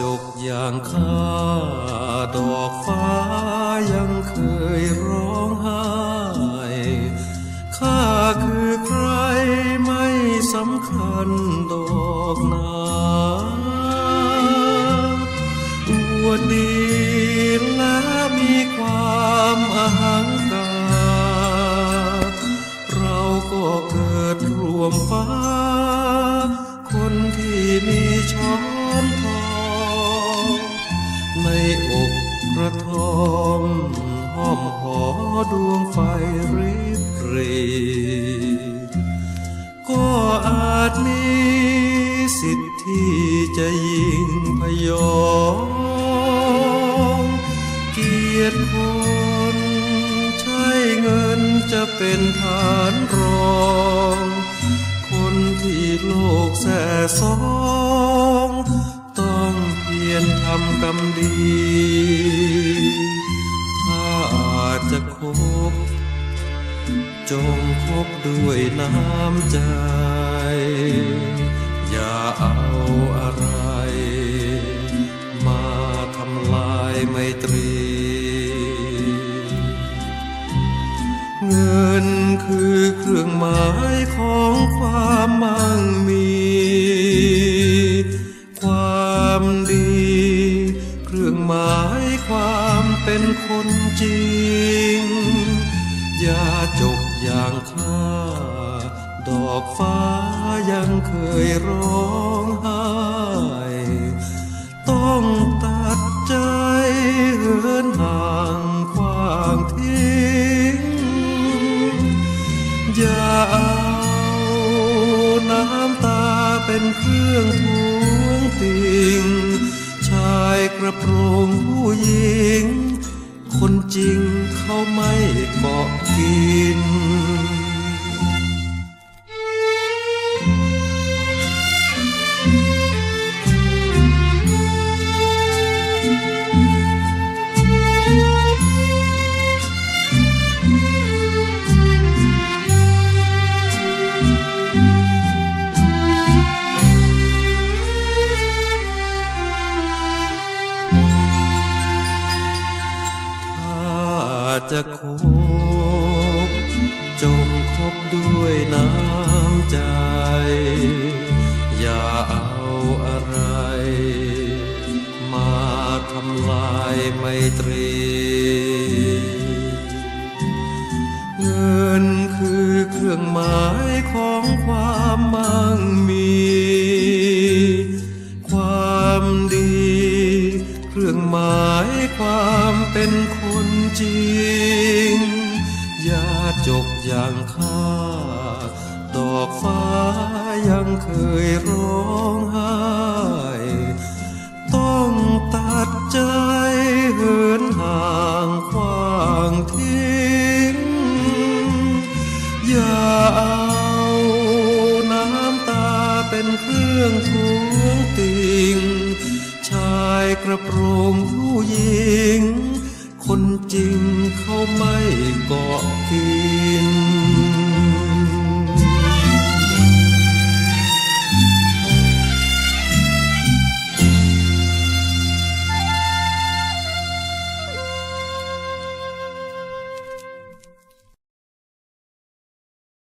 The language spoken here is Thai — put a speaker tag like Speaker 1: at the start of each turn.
Speaker 1: จบอย่างข้าดอกฟ้ายังเคยร้องไห้ข้าคือใครไม่สำคัญดอกนาอวดดีและมีความอหัง ระทอมห้อมหอดวงไฟริบหรีก็อาจมีสิทธิ์ที่จะยิงพยองเกียรติคนใช้เงินจะเป็นฐานรอง คนที่โลกแส่สอ จงคบด้วยน้ำใจ อย่าเอาอะไร มาทำลายไมตรี เงินคือเครื่องหมายของความมั่งมี ความดี เครื่องหมายความเป็นคนจริง อย่าจบ อย่างข้าดอกฟ้ายังเคยร้องไห้ ต้องตัดใจเหินห่างควางทิ้ง อย่าเอาน้ำตาเป็นเครื่องทวงติง จะคบ จงคบด้วยน้ำใจ อย่าเอาอะไร มาทำลายไมตรี เงินคือเครื่องหมายของความมั่งมี จบอย่างข้า ดอกฟ้ายังเคยร้องไห้ ต้องตัดใจเหินห่างควางทิ้ง อย่าเอาน้ำตาเป็นเครื่องทวงติง ชายกระโปรงผู้หญิง คนจริงเขาไม่เกาะกิน